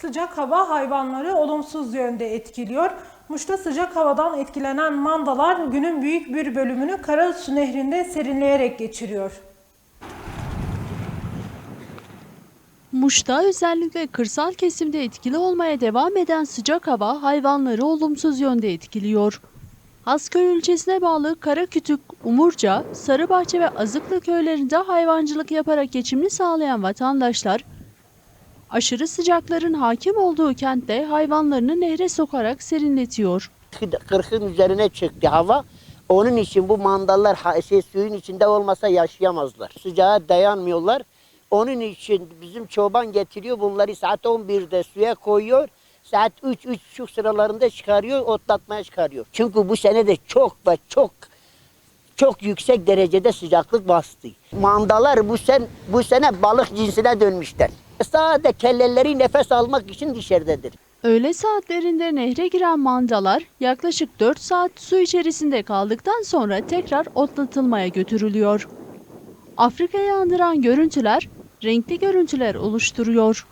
Sıcak hava hayvanları olumsuz yönde etkiliyor. Muş'ta sıcak havadan etkilenen mandalar günün büyük bir bölümünü Karasu Nehri'nde serinleyerek geçiriyor. Muş'ta özellikle kırsal kesimde etkili olmaya devam eden sıcak hava hayvanları olumsuz yönde etkiliyor. Hasköy ilçesine bağlı Karakütük, Umurca, Sarıbahçe ve Azıklı köylerinde hayvancılık yaparak geçimini sağlayan vatandaşlar, aşırı sıcakların hakim olduğu kentte hayvanlarını nehre sokarak serinletiyor. 40'ın üzerine çıktı hava. Onun için bu mandallar şey, suyun içinde olmasa yaşayamazlar. Sıcağa dayanmıyorlar. Onun için bizim çoban getiriyor bunları saat 11'de suya koyuyor. Saat 3 üç buçuk sıralarında çıkarıyor, otlatmaya çıkarıyor. Çünkü bu sene de çok ve çok çok yüksek derecede sıcaklık bastı. Mandalar bu sen bu sene balık cinsine dönmüşler. Sadece kelleleri nefes almak için dışarıdadır. Öğle saatlerinde nehre giren mandalar yaklaşık 4 saat su içerisinde kaldıktan sonra tekrar otlatılmaya götürülüyor. Afrika'yı andıran görüntüler renkli görüntüler oluşturuyor.